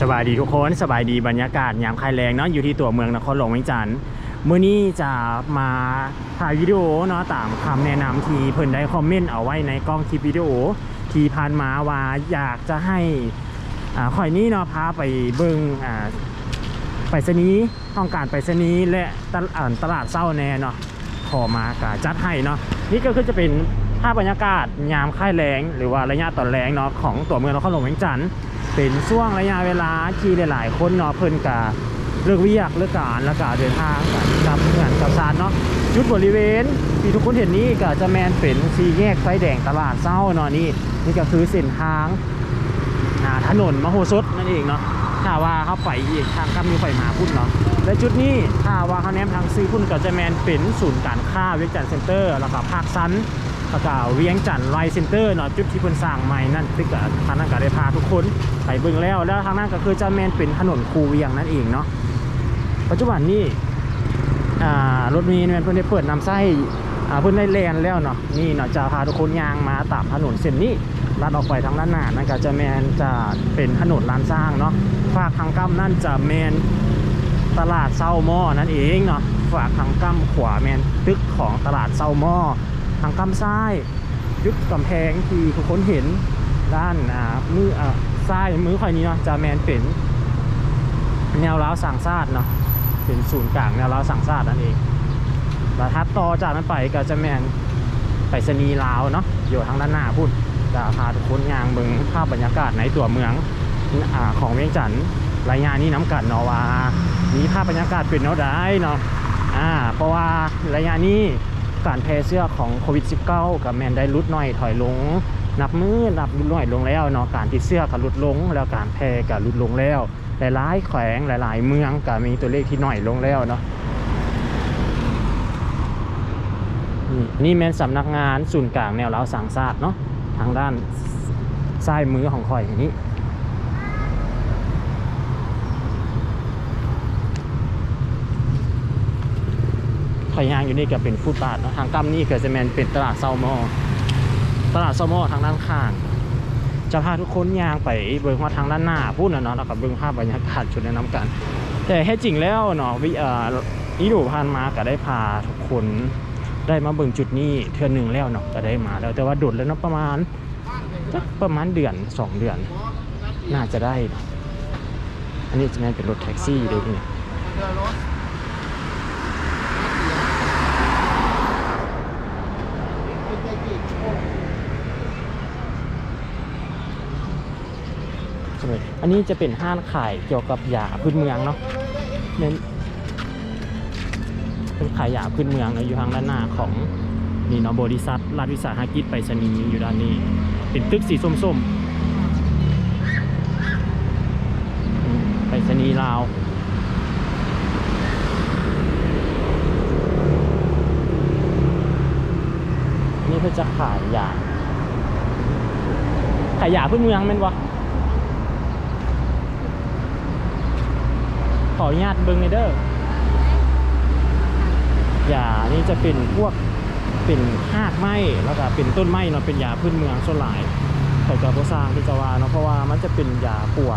สบายดีทุกคนสบายดีบรรยากาศยามคลายแรงเนาะอยู่ที่ตัวเมืองนครหลวงเวียงจันทร์มื้อนี้จะมาถ่ายวิดีโอเนาะตามคำแนะนำที่เพิ่นได้คอมเมนต์เอาไว้ในกล้องคลิปวิดีโอที่ผ่านมาว่าอยากจะให้อ่าข่อยนี้เนาะพาไปเบิ่งอ่าไปรษณีต้องการไปรษณีและตลอ่าตลาดเศร้าแน่เนาะขอมากะจัดให้เนาะนี่ก็คือจะเป็นภาพบรรยากาศยามค่ายแรงหรือว่าระยะตอนแรงเนาะของตัวเมืองนครหลวงเวียงจันทร์ เป็นช่วงระยะเวลาที่หลายๆ คนเนาะเพิ่นกะเลิกวียกเลิกการแล้วก็เดินทางกันกับเมืองกลับซานเนาะจุดบริเวณที่ทุกคนเห็นนี้ก็จะแมนเป็นสีแยกไฟแดงตลาดเศร้าเนาะนี่นี่ก็คือเส้นทางอ่าถนนมโหสถนั่นเองเนาะถ้าว่าเขาไปอีกทางข้ามมีไฟมาพุ่นเนาะและจุดนี้ถ้าว่าเขาแนมทางซีพุ่นก็จะแมนเป็นศูนย์การค้าเวียงจันทร์เซ็นเตอร์แล้วก็ภาคซันแล้วก็เวียงจันทร์ไลน์เซ็นเตอร์เนาะจุดที่เพิ่นสร้างใหม่นั่นตึกกับทางนั้นก็ได้พาทุกคน ไปเบิ่งแล้วแล้วทางนั้นก็คือจะแมนเป็นถนนคูเวียงนั่นเองเนาะปัจจุบันนี้อ่รถมีแมนเพิ่นได้เปิดนำไส้เพิ่นได้แลนแล้วเนาะนี่เนาะจะพาทุกคนย่างมาตามถนนเส้นนี้ลัดออกไปทางด้านหน้านั่นก็จะแมนจะเป็นถนนลานสร้างเนาะฝากทางกั้มนั่นจะแมนตลาดเซาหม้อนั่นเองเนาะฝากทางกั้มขวาแมนตึกของตลาดเซาหม้อทางกำซ้ายยุดกำแพงที่ทุกคนเห็น ด้านอ่ามืออ่าซ้ายมือข่อยนี้เนาะจะแมนเป็นแนวร้าวสังซาดเนาะเป็นศูนย์กลางแนวร้าวสังซาดนั่นเองแล้วทัดต่อจากนั้นไปก็จะแมนไปสนีลาวเนาะอยู่ทางด้านหน้าพูดจะพาทุกคนย่างเบิงภาพบรรยากาศในตัวเมืองอ่าของเวียงจันทร์รายงานนี้น้ำกันเนาะว่ามีภาพบรรยากาศเป็นเนาะได้เนาะอ่าเพราะว่าระยะนี้การแพร่เสื้อของโควิด -19 กับแมนได้ลดน้อยถอยลง นับมือนับลดน้อยลงแล้วเนาะการติดเสื้อก็ลดลง แล้วการแพร่ก็ลดลงแล้ว หลายๆแขวงหลาย ๆ เมืองก็มีตัวเลขที่น้อยลงแล้วเนาะนี่นี่แมนสำนักงานศูนย์กลางแนวเราวสังศาตร์เนาะทางด้านซ้ายมือของข่อยอย่างนี้ข่อยยางอยู่นี่ก็เป็นฟุตบาทเนาะทางกั้มนี่ก็จะแมนเป็นตลาดเซาหมอ ตลาดซามอทางด้านข้าง จะพาทุกคนยางไปเบิ่งว่าทางด้านหน้าพูดนะเนาะแล้วก็เบิ่งภาพบรรยากาศจุดแนะนำกัน แต่แท้จริงแล้วเนาะวิเอ่อนี่ดูผ่านมาก็ได้พาทุกคนได้มาเบิ่งจุดนี้เทือนหนึ่งแล้วเนาะก็ได้มาแล้วแต่ว่าดุดแล้วเนาะประมาณจักประมาณเดือนสองเดือน น่าจะได้ อันนี้จะแม่เป็นรถแท็กซี่เลยเนี่ย ไหมอันนี้จะเป็นห้างขายเกี่ยวกับยาพื้นเมืองเนาะเน้นเป็นขายยาพื้นเมืองเนาะอยู่ทางด้านหน้าของนี่เนาะบริษัทรัฐวิสาหกิจไปรษณีย์อยู่ด้านนี้ เป็นตึกสีส้มๆมไปรษณีย์ลาวนนี้เพื่อจะขายยาขายยาพื้นเมืองแม่นวะ ขออนุญาตเบิ้งในอยเด้ออย่านี่จะเป็นพวกเป็นหากไม้แล้วก็เป็นต้นไม้เนาะเป็นยาพื้นเมืองส่วนหลายข่กับโบสร้างที่จะว่าเนาะเพราะว่ามันจะเป็นยาปัว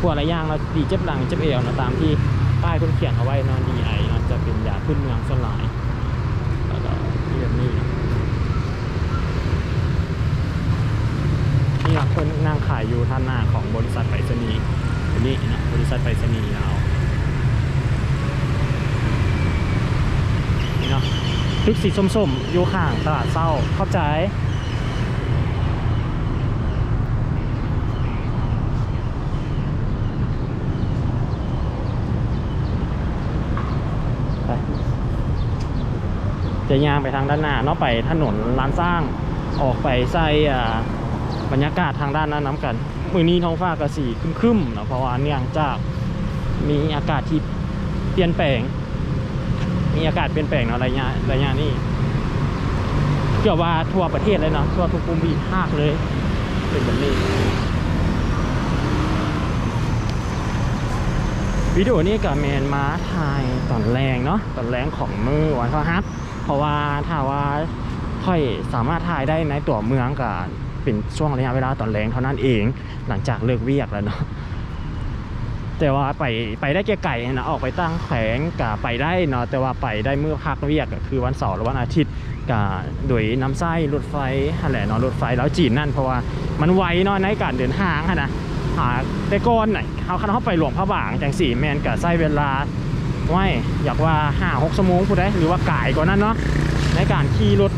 ปัวหลายอย่างเราดีเจ็บหลังเจ็บเอวเนาะตามที่ป้ายคนเขียนเอาไว้เนาะดีไอเนาะจะเป็นยาพื้นเมืองส่วนหลายแล้วก็ที่แบบนี้เนาะนี่นะคนนั่งขายอยู่ท่านหน้าของบริษัทไปรษณีย์ อันนี้นะบริษัทไปรษณีย์เรานี่เนาะตึกสีส้มๆอยู่ข้างตลาดเศร้าเข้าใจไปจะย่างไปทางด้านหน้าเนาะไปถนนลานสร้างออกไปใส่บรรยากาศทางด้านนั้นน้ำกัน มือนี้ท้องฟ้าก็สีครึ้มๆนะเพราะว่าเนื่องจากมีอากาศที่เปลี่ยนแปลง มีอากาศเปลี่ยนแปลงเนาะระยะระยะนี้เกี่ยวว่าทั่วประเทศเลยเนาะทั่วทุกภูมิภาคเลย เป็นแบบนี้วิดีโอนี้กับแมนมาถ่ายตอนแรงเนาะตอนแรงของมือวันพฤหัสเพราะว่าถ้าว่าค่อยสามารถถ่ายได้ในตัวเมืองกับ เป็นช่วงระยะเวลาตอนแรงเท่านั้นเอง หลังจากเลิกเวียกแล้วเนาะแต่ว่าไปไปได้ไกลๆนะออกไปตั้งแขงกะไปได้เนาะแต่ว่าไปได้เมื่อพักเวียกคือวันเสาร์หรือวันอาทิตย์กะโดยน้ำไส้รถไฟอะไรเนาะรถไฟแล้วจีนนั่นเพราะว่ามันไวเนาะในการเดินทางนะหาแต่ก่อนไหนเขาคันเขาไปหลวงพระบางจังสี่แมนกะใช้เวลาไว้อยากว่าห้าหกชั่วโมงพูดได้หรือว่าก่ายกว่านั้นเนาะในการขี่รถ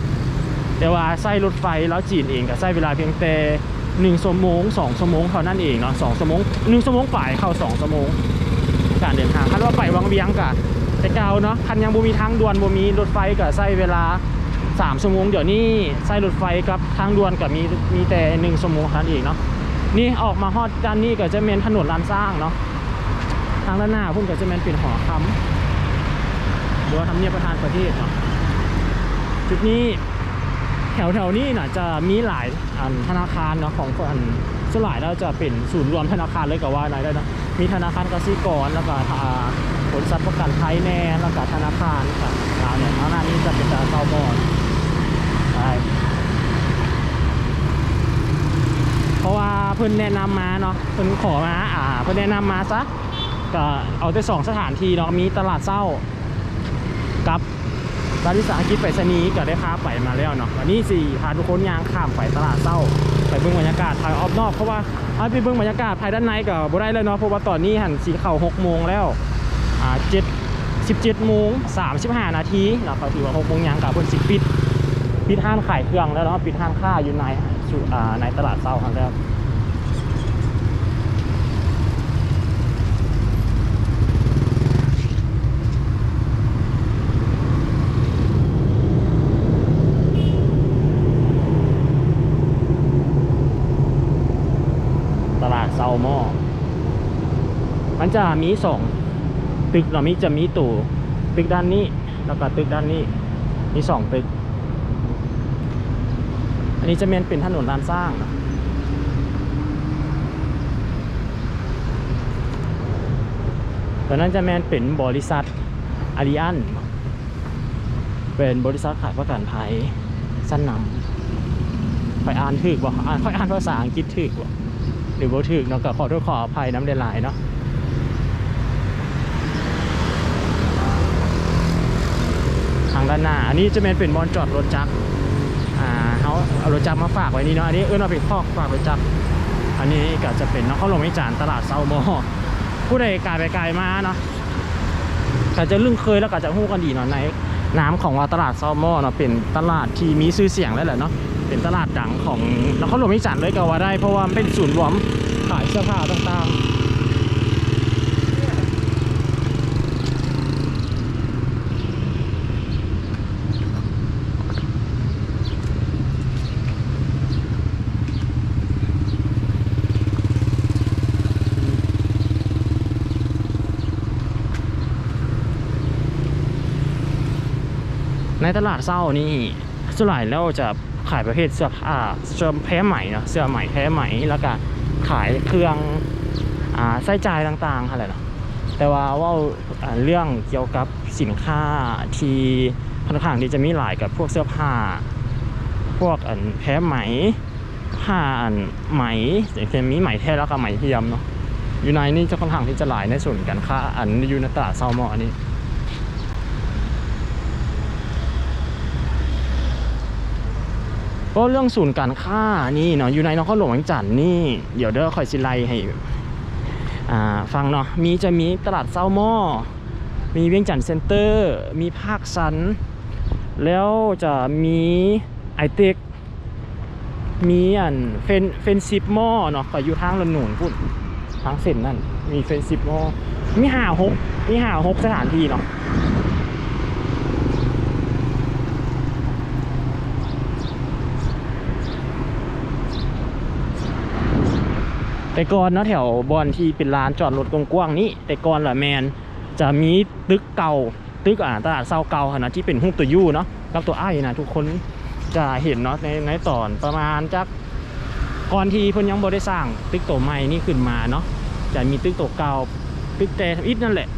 แต่ว่าไส้รถไฟแล้วจีนเองก็ใช้เวลาเพียงแต่หนึ่งชั่วโมงสองชั่วโมงเท่านั้นเองเนาะสองชั่วโมงหนึ่งชั่วโมงฝ่ายเข้าสองชั่วโมงการเดินทางคันว่าไปวังเวียงกะแต่เก่าเนาะคันยังบ่มีทางด่วนบ่มีรถไฟก็ใช้เวลา3ชั่วโมงเดี๋ยวนี้ใช้รถไฟกับทางด่วนก็มีมีแต่1ชั่วโมงเท่านั้นเองเนาะนี่ออกมาฮอดด้านนี้ก็จะเป็นถนนลานสร้างเนาะทางด้านหน้าพุ่นก็จะเป็นเป็นหอคำหรือว่าทำเนียบประธานประเทศเนาะจุดนี้ แถวแถวๆนี้น่ะจะมีหลายอันธนาคารเนาะของอันส่วนหลายแล้วจะเป็นศูนย์รวมธนาคารเลยก็ว่าได้นะมีธนาคารกสิกรแล้วก็อ่าบริษัทประกันภัยแน่แล้วก็ธนาคารกับร้าเนี่ยร้านนี้จะเป็นตาเซาบอนใช่เพราะว่าเพิ่นแนะนำมาเนาะเพิ่นขอมาอ่าเพิ่นแนะนำมาซะก็เอาแต่สองสถานที่เนาะมีตลาดเศร้ากับ ร้านวิสาหกิจไปรษณีย์ก็ได้ค้าไปมาแล้วเนาะวันนี้สี่พาทุกคนยางข้ามไปตลาดเศร้าไปเบิ่งบรรยากาศภายออบนอกเพราะว่าเอาไปเบิ่งบรรยากาศภายด้านในก็บ่ได้เลยเนาะเพราะว่าตอนนี้หันสีเข่าหกโมงแล้วอ่าเจ็ดสิบเจ็ดโมงสามสิบห้านาทีเนาะเขาถือว่าหกโมงยางกับเพิ่นสิปิดปิดห้างขายเครื่องแล้วเนาะปิดห้างค้าอยู่ในอ่าในตลาดเศร้าครับแล้ว ตลาดเซาหม้อ มัน จะมีสองตึกเรามีจะมีตู่ตึกด้านนี้แล้วก็ตึกด้านนี้มีสองตึก อันนี้จะเป็นเป็นถนนลานสร้างตอนนั้นจะแมนเป็นบริษัทอาริอันเป็นบริษัทขายประกันภัยสั้นนำไปอ่านถึกบ่อ่านค่อยอ่านภาษาอังกฤษถึกบ่หรือว่าถึกเนาะก็ขอโทษขออภัยน้ำเดลายเนาะทาง ด้านหน้า อันนี้จะเป็นเป็นบอลจอดรถจักรอ่าเขาเอารถจักรมาฝากไว้นี่เนาะ อันนี้เออเราไปคอกฝากรถจักรอันนี้ก็จะเป็นเนาะเขาลงไม่จานตลาดเซาโมผู้ใดกายไปไกลมาเนาะก็จะลึ่งเคยแล้วก็จะหู้กันดีเนาะในน้ำของว่าตลาดเซาโมเนาะเป็นตลาดที่มีชื่อเสียงแล้วแหละเนาะ เป็นตลาดดังของนครหลวงวิจารณ์เลยก็ว่าได้เพราะว่าเป็นศูนย์รวมขายเสื้อผ้าต่างๆ ในตลาดเศร้านี่ส่วนใหญ่แล้วจะขายประเภทเสื้อผ้าเสื้อแพ้ไหมเนาะเสื้อไหมแพ้ไหมแล้วก็ขายเครื่องอ่าไส้จ่ายต่างๆอะไรเนาะแต่ว่าว่าเรื่องเกี่ยวกับสินค้าที่ค่อนข้างที่จะมีหลายกับพวกเสื้อผ้า พวกอันแพ้ไหมผ้าอันไหมอย่งเช่นมีไหมแท้แล้วก็ไหมเทียมเนาะอยู่ในนี่จะค่อนข้างที่จะหลายในส่วนการค้าอันอยู่ในตลาดเซามออันนี้ ก็เรื่องศูนย์การค้านี่เนาะอยู่ในนครหลวงวียงจันทน์นี่เดี๋ยวเด้อคอยสิไลให้ฟังเนาะมีจะมีตลาดเซาหม้อมีเวียงจันทน์เซ็นเตอร์ มีภาคสัน แล้วจะมีไอเต็กมีอันเฟนเฟนซิปหม้อเนาะก็อยู่ทางละหนุนพุ่นทางเส้นนั่นมีเฟนซิปหม้อมีห่าหกมีห่าหกสถานที่เนาะ แต่ก่อนเนาะแถวบอนที่เป็นลานจอดรถกว้างๆนี้ แต่ก่อนละแมนจะมีตึกเก่าตึกอ่าตลาดเซาเก่านะที่เป็นหุ้ตัวยูเนาะกับตัวไอ้นะทุกคนจะเห็นเนาะในในตอนประมาณจากก่อนที่เพิ่นยังบ่ได้สร้างตึกตัวใหม่นี่ขึ้นมาเนาะจะมีตึกตัวเก่าตึกแต่อิฐนั่นแหละ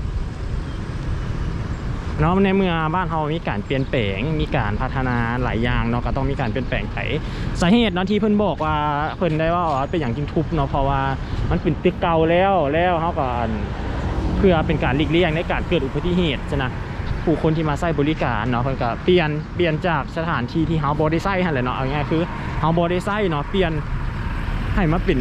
เนาะในเมื่อบ้านเรามีการเปลี่ยนแปลง มีการพัฒนาหลายอย่างเนาะก็ต้องมีการเปลี่ยนแปลงไปสาเหตุเนาะที่เพิ่นบอกว่าเพิ่นได้ว่าอ๋อเป็นอย่างจริงทุบเนาะเพราะว่ามันเป็นตึกเก่าแล้วแล้วเขาก็อันเพื่อเป็นการหลีกเลี่ยงในการเกิดอุบัติเหตุใช่นะผู้คนที่มาใช้บริการเนาะเพิ่นก็เปลี่ยนเปลี่ยนจากสถานที่ที่เฮาบ่ได้ใช้หั่นแหละเนาะเอาง่ายคือเฮาบ่ได้ใช้เนาะเปลี่ยนให้มาเป็น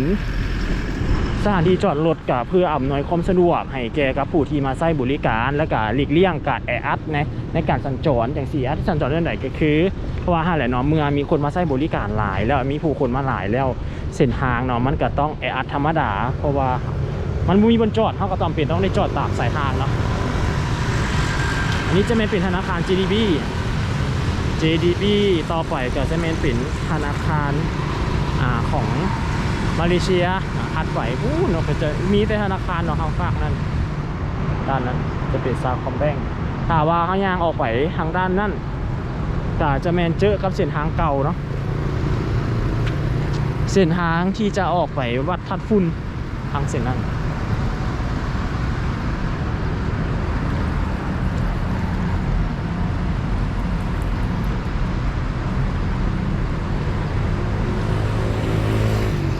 สถานที่จอดรถกับเพื่ออำนวยความสะดวก ให้แก่กับผู้ที่มาใช้บริการ และก็หลีกเลี่ยงการแออัดในในการสัญจรอย่างสี่อัดสัญจรเรื่องไหนก็คือเพราะว่าห้าแหละเนาะเมื่อมีคนมาใช้บริการหลาย แล้วมีผู้คนมาหลายแล้วเส้นทางเนาะมันก็ต้องแออัดธรรมดา เพราะว่ามันมีบนจอดเขาก็ต้องเป็นต้องได้จอดตามสายทางเนาะอันนี้จะเป็นธนาคาร GDB JDB ต่อไปก็จะเป็นธนาคารอของมาเลเซีย ฮัดไหวอู้เนาะก็จะมีแต่ธนาคารเนาะข้างฝากนั้นด้านนั้นจะเป็นซาคอมแบงถ้าว่าข้างยางออกไปทางด้านนั้นแต่จะแมนเจอกับเส้นทางเก่าเนาะเส้นทางที่จะออกไปวัดทัดฟุ่นทางเส้นนั้น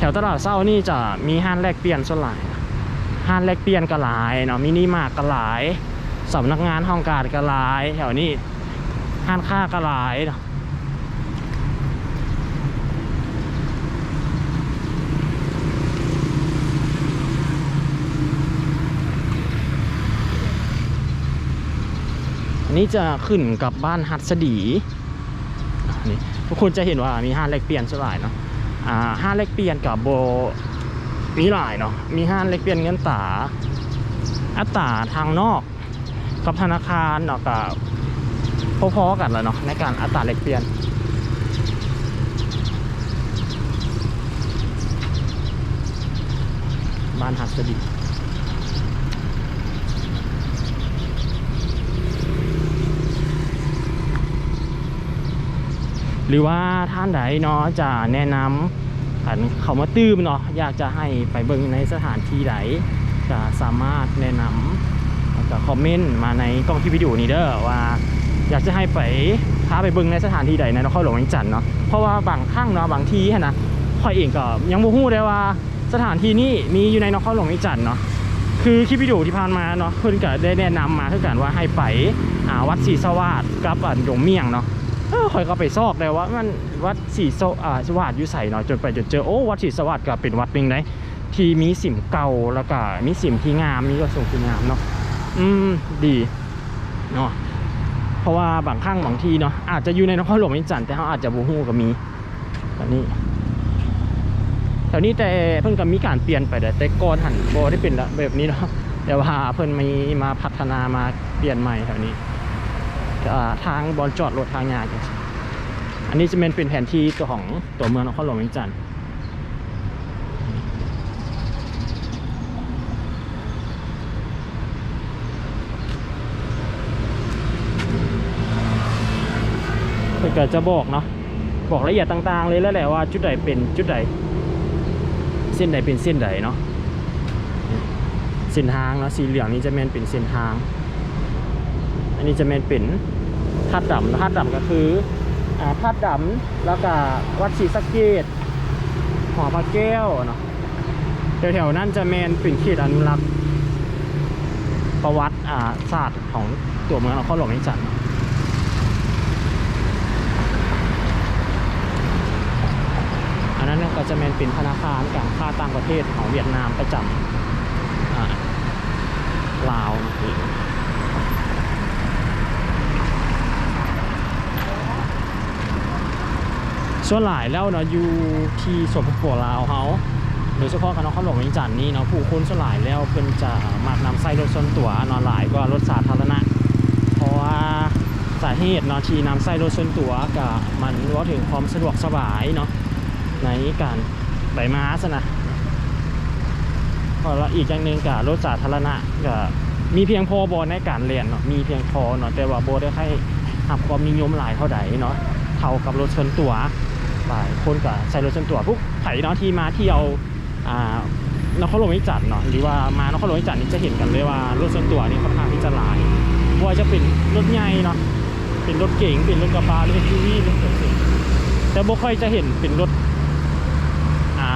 วตลาดเศร้านี่จะมีห้านแลกเปลี่ยนส่วนหลายห้านแลกเปลี่ยนก็หลายเนาะมินิมาร์ก็หลายสำนักงานห้องการก็หลาย แถวนี้ห้านค้าก็หลายเนาะอันนี้จะขึ้นกับบ้านฮัตสดีนี่ทุกคนจะเห็นว่ามีห้านแลกเปลี่ยนส่วนหลายเนาะ ห้างเลขเปลี่ยนกับโบมีหลายเนาะมีห้างเลขเปลี่ยนเงินตาอัตราทางนอกกับธนาคารเนาะกับพอๆกันแล้วเนาะในการอัตราเลขเปลี่ยนบ้านหัสดี หรือว่าท่านใดเนาะจะแนะนำอันเขามาตื้มเนาะอยากจะให้ไปเบิ่งในสถานที่ใดจะสามารถแนะนำแล้วก็คอมเมนต์มาในกล้องที่วิดีโอนี้เด้อว่า อยากจะให้ไปพาไปเบิ่งในสถานที่ใดในนครหลวงเวียงจันทน์เนาะเพราะว่าบางครั้งเนาะบางทีนะคอยเองก็ยังบ่ฮู้ได้ว่าสถานที่นี้มีอยู่ในนครหลวงเวียงจันทน์เนาะคือคลิปวิดีโอที่ผ่านมาเนาะเพิ่นก็ได้แนะนำมาคือกันว่าให้ไปอาวัดศรีสวัสดิ์กับอันยงเมี่ยงเนาะ เออข่อยก็ไปซอกเลยว่ามันวัดศรีโซอ่าสวัสดิ์อยู่ใส่เนาะจนไปจนเจอโอ้วัดศรีสวัสดิ์ก็เป็นวัดหนึ่งเลยที่มีสิมเก่าแล้วก็มีสิมที่งามมีกระทรงที่งามเนาะอืมดีเนาะเพราะว่าบางครั้งบางทีเนาะอาจจะอยู่ในนครหลวงเวียงจันทน์แต่เขาอาจจะบูฮู้ก็มีแบบนี้แถวนี้แต่เพิ่นก็มีการเปลี่ยนไปแต่แต่ก่อนหันโบได้เป็นแบบนี้เนาะแต่ว่าเพิ่นมีมาพัฒนามาเปลี่ยนใหม่แถวนี้ ทางบอลจอดรถทางงานอันนี้จะเป็นเป็นแผนที่ตัวของตัวเมืองนครหลวงเวียงจันทน์เพื่อก็จะบอกเนาะบอกละเอียดต่างๆ เลยแล้วแหละว่าจุดใดเป็นจุดใดเส้นใดเป็นเส้นใดเนาะเส้นทางเนาะสีเหลืองนี่จะเป็นเป็นเส้นทาง อันนี้จะเป็นเป็นธาตุดำธาตุดำก็คือธาตุดำแล้วก็วัดศรีสะเกดหอพระแก้วเนาะแถวๆนั้นจะเมนเป็นเขตอนุรักษ์ประวัติอ่าศาสตร์ของตัวเมืองนครหลวงเวียงจันทน์อันนั้นก็จะเมนเป็นธนาคารการค้าต่างประเทศของเวียดนามประจำลาวนี่ ส่วนหลายแล้วเนาะอยู่ที่สปปลาวเขาโดยเฉพาะคณะข้าวหลวงวียงจันทน์นี่เนาะผู้คนส่วนหลายแล้วเพิ่นจะมากนำใส่รถส่วนตัวนอนหลายกว่ารถสาธารณะ เพราะว่าสาเหตุเนาะที่นำใส่รถส่วนตัวก็มันว่าถึงความสะดวกสบายเนาะในการไปมาซะนะพอแล้วอีกอย่างหนึ่งกับรถสาธารณะก็มีเพียงพอบอในการเรียนเนาะมีเพียงพอเนาะแต่ว่าโบได้ให้หับความนิยมหลายเท่าใดเนาะเท่ากับรถส่วนตัว หลายคนก็ใช้รถส่วนตัวพวกไผ่เนาะที่มาเที่ยวอ่านครหลวงวิจันทน์เนาะหรือว่ามานครหลวงวิจันทน์นี่จะเห็นกันเลยว่ารถส่วนตัวนี่ค่อนข้างที่จะหลายว่าจะเป็นรถใหญ่เนาะเป็นรถเก๋งเป็นรถกระบะหรือ SUV รถเก๋งแต่บ่ค่อยจะเห็นเป็นรถอ่า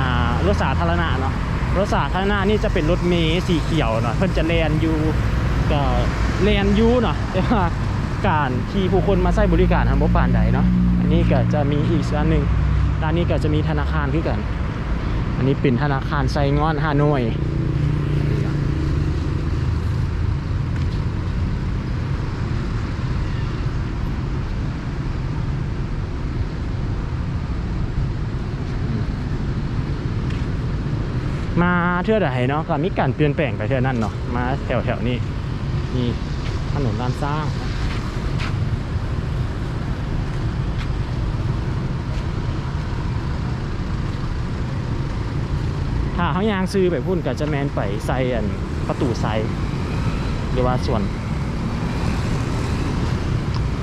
รถสาธารณะเนาะรถสาธารณะนี่จะเป็นรถเมล์สีเขียวเนาะเพิ่นจะแลนอยู่ก็แลนอยู่เนาะแต่ว่าการที่ผู้คนมาใช้บริการทางบ่ปานใดเนาะอันนี้ก็จะมีอีกอันหนึ่ง ด้านนี้ก็จะมีธนาคารคือกัน อันนี้เป็นธนาคารไซงอนฮานอยมาเทื่อใดเนาะก็มีการเปลี่ยนแปลงไปเทื่อนั้นเนาะมาแถวแถวๆนี้นี่ถนนลานสร้าง ถ้าเขายางซื้อไปพุ่นก็จะแมนไปใส่อันประตูใส่หรือว่าส่วน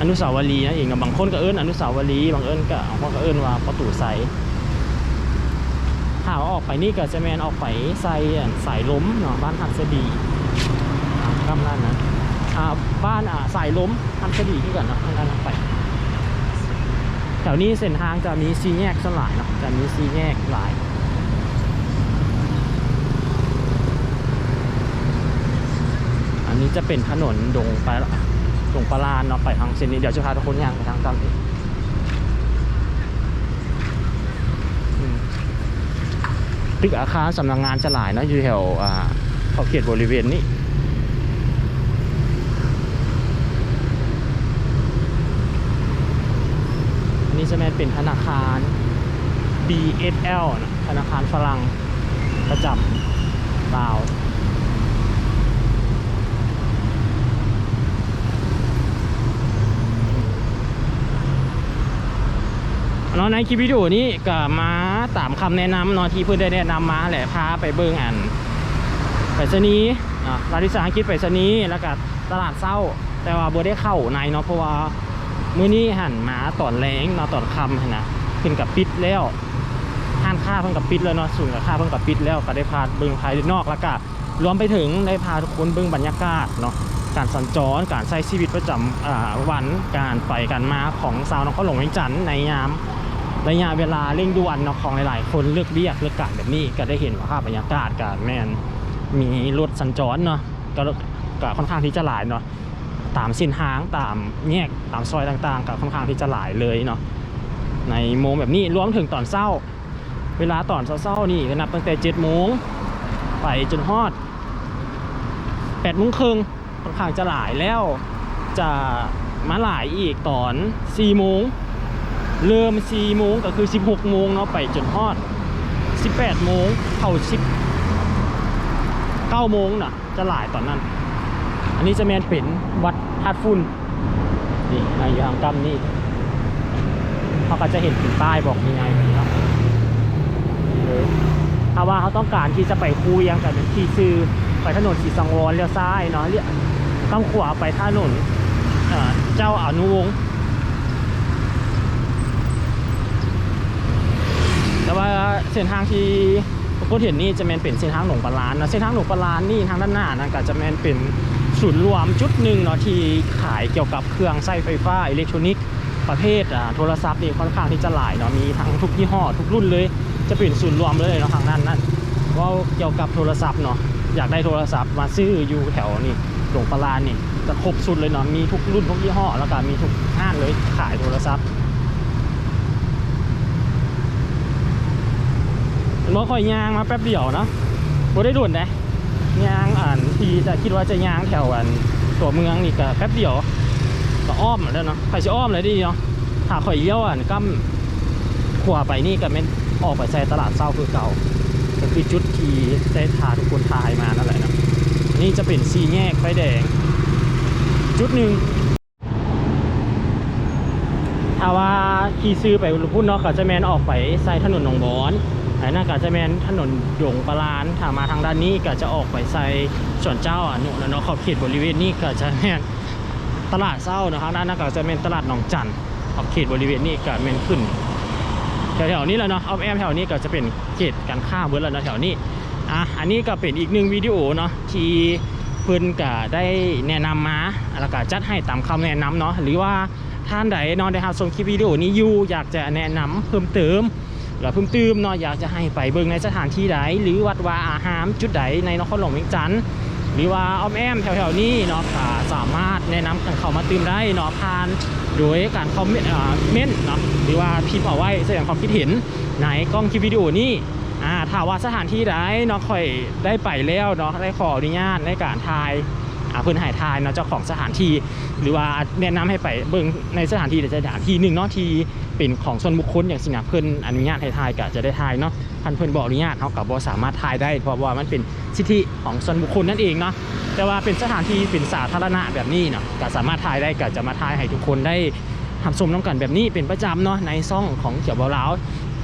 อนุสาวรีย์นั่นเองนะบางคนก็เอิ้นอนุสาวรีย์บางเอิ้นก็บางคนก็เอิ้นว่าประตูใส่ถ้าว่าออกไปนี่ก็จะแมนออกไปใส่อันสายล้มเนาะบ้านหันสดีอ่ากำลังนะอ่าบ้านอ่าสายล้มหันสดีที่กันเนาะทางด้านออกไปแถวนี้เส้นทางจะมีซีแยกสลายเนาะจะมีซีแยกหลาย อันนี้ จะเป็นถนนดงปละดงปลาลานเนาะไปทางเส้นนี้เดี๋ยวจะพาทุกคนย่างไปทางตามนี้ตึกอาคารสำนักงานจะหลายนะอยู่แถวอ่าเขาเขตบริเวณนี้อันนี้จะแม่เป็นธนาคาร BSL นะธนาคารฝรั่งประจำลาว เนาะในคลิปวิดีโอนี้ก็มาตามคำแนะนำเนาะที่เพื่อนได้แนะนำมาแหละพาไปเบิ่งอันไปรษณีย์อะรัติสาหกิจไปรษณีแล้วก็ตลาดเศร้า แต่ว่าบ่ได้เข้าในเนาะเพราะว่ามื้อนี้หันมาตอนแรงเนาะตอนค่ำนะขึ้นกับปิดแล้วห้านค้าเพิ่งกับปิดแล้วเนาะศูนย์กับค้าเพิ่งกับปิดแล้วก็ได้พาเบิ่งภายนอกแล้วก็รวมไปถึงได้พาทุกคนเบิ่งบรรยากาศเนาะ การสัญจร การใช้ชีวิตประจำอ่าวัน การไปการมาของสาวนครหลวงเวียงจันทน์ในยามระยะเวลาเร่งด่วนเนาะของหลาย ๆ คนเลือกเบียกเลือกการแบบนี้ก็ได้เห็นว่าภาพบรรยากาศการแมนมีรถสัญจรเนาะก็ก็ค่อนข้างที่จะหลายเนาะตามส้นทางตามแยกตามซอยต่างๆก็ค่อนข้างที่จะหลายเลยเนาะในโมงแบบนี้รวมถึงตอนเช้า เวลาตอนเช้าๆนี่ก็นับตั้งแต่7จ็ดโมงไปจนฮอด8ปดโมงครึ่ง ค่อนข้างจะหลายแล้ว จะมาหลายอีกตอน4ี่โมงเริ่ม4โมงก็คือ 16โมงเนาะไปจนฮอด 18โมงเข้า10 9โมงน่ะจะหลายตอนนั้น อันนี้จะแมนเป็นวัดธาตุฝุ่นนี่ในอยู่ทางกำนี่เขาก็จะเห็นเป็นป้ายบอกยังไงเนาะเออถ้าว่าเขาต้องการที่จะไปคูยังกับที่ซื้อไปถนนสีสังวรเลี้ยวซ้ายเนาะเลี้ยว ต้องขวาไปถนนเอ่อเจ้าอนุวงศ์แต่ว่าเส้นทางที่ทุกคนเห็นนี่จะแมนเป็นเส้นทางหลวงปลาลานนะเส้นทางหลวงปลาลานนี่ทางด้านหน้านะก็จะแมนเป็นศูนย์รวมจุดหนึ่งเนาะที่ขายเกี่ยวกับเครื่องใช้ไฟฟ้าอิเล็กทรอนิกส์ประเภทอ่าโทรศัพท์นี่ค่อนข้างที่จะหลายเนาะมีทั้งทุกยี่ห้อทุกรุ่นเลย จะเป็นศูนย์รวมเลยเนาะทางด้านนั้นว่าเกี่ยวกับโทรศัพท์เนาะอยากได้โทรศัพท์มาซื้ออยู่แถวนี่ หลวงปลาลานนี่จะครบสุดเลยเนาะมีทุกรุ่นทุกยี่ห้อ แล้วก็มีทุกห้างเลยขายโทรศัพท์มันค่อยย่างมาแป๊บเดียวเนาะบ่ได้ด่วนนะยางอ่านทีจะคิดว่าจะยางแถวอันตัวเมืองนี่ก็แป๊บเดียวก็อ้อมแล้วเนาะใครจะอ้อมเลยดิเนาะถ้าข่อยเลี้ยวอะก็ขวาไปนี่ก็แม่นออกไปใส่ตลาดเศร้าคือเก่าก็คือจุดที่ได้ทาทุกคนทายมานั่นแหละนะ นี่จะเป็นสีแยกไฟแดง จุดหนึ่งถ้าว่าขี่ซื้อไปพุ่นเนาะก็จะแมนออกไปใส่ถนนหนองบอนไอ้นั่นก็จะแมนถนนหยงปลาลานถ้ามาทางด้านนี้ก็จะออกไปใส่ส่วนเจ้าอะหนุนเนาะขอบเขตบริเวณนี้ก็จะแมนตลาดเศร้านาะทางด้านนั้นก็จะแมนตลาดหนองจันขอบเขตบริเวณนี้ก็แมนขึ้นแถวๆนี้แหละเนาะเอาแอมแถวนี้ก็จะเป็นเขตการค้าเบิร์แล้วนะแถวนี้ อะอันนี้ก็เป็นอีกหนึ่งวิดีโอเนาะที่เพิ่อนก็ได้แนะนำมาแล้วก็จัดให้ตามคำแนะนำเนาะหรือว่าท่านใดนอนได้รับชมคลิปวิดีโอนี้อยู่อยากจะแนะนำเพิ่มเติมหรือเพิ่มเติมเนาะอยากจะให้ไปเบิ่งในสถานที่ใดหรือวัดวาอาหารจุดใดในนครหลวงเวียงจันทน์หรือว่าอ้อมแอมแถวๆนี้เนาะสามารถแนะนำกันเข้ามาตืมได้เนาะผ่านโดยการคอมเมนต์เนาะหรือว่าพิมพ์เอาไว้แสดงความคิดเห็นในกล้องคลิปวิดีโอนี้าว่าสถานที่ใดเนาะค่อยได้ไปแล้วเนาะได้ขออนุญาตในการถ่ายอ่าเพิ่นหายถ่ายเนาะเจ้าของสถานที่ หรือว่าแนะนำให้ไปเบิ่งในสถานที่ใดสถานที่หนึ่งเนาะที่เป็นของส่วนบุคคลอย่างสินะเพิ่นอนุญาตให้ถ่ายก็จะได้ถ่ายเนาะพันเพิ่อนบอกอนุญาตเขาก็บ่สามารถถ่ายได้ เพราะว่ามันเป็นสิทธิของส่วนบุคคลนั่นเองเนาะแต่ว่าเป็นสถานที่เป็นสาธารณะแบบนี้เนาะก็สามารถถ่ายได้ก็จะมาถ่ายให้ทุกคนได้ทำชมน้ำกันแบบนี้เป็นประจำเนาะในซ่องของเขียวเบาเหลา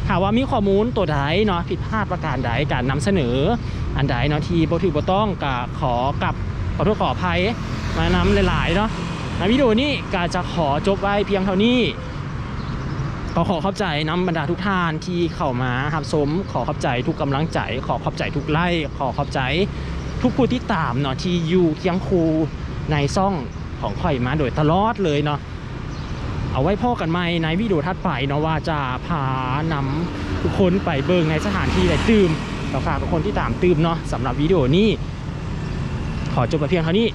หากว่ามีข้อมูลตัวใดเนาะผิดพลาดประการใดการนำเสนอ อันใดเนาะที่บ่ถูกบ่ต้องก็ขอกับขอโทษขออภัยมานำหลาย ๆ เนาะในวิดีโอนี้ก็จะขอจบไว้เพียงเท่านี้ก็ขอขอบใจน้ำบรรดาทุกท่านที่เข้ามารับชมขอขอบใจทุกกำลังใจ ขอขอบใจทุกไล่ขอขอบใจทุกผู้ที่ตามเนาะที่อยู่เคียงคูในซ่องของข่อยมาโดยตลอดเลยเนาะ เอาไว้พ่อกันไหมในวิดีโอทัดไปเนาะว่าจะพานำทุกคนไปเบิ่งในสถานที่ใดตื่มก็ฝากทุกคนที่ตามตื่มเนาะสำหรับวิดีโอนี้ ขอจบไปเพียงเท่านี้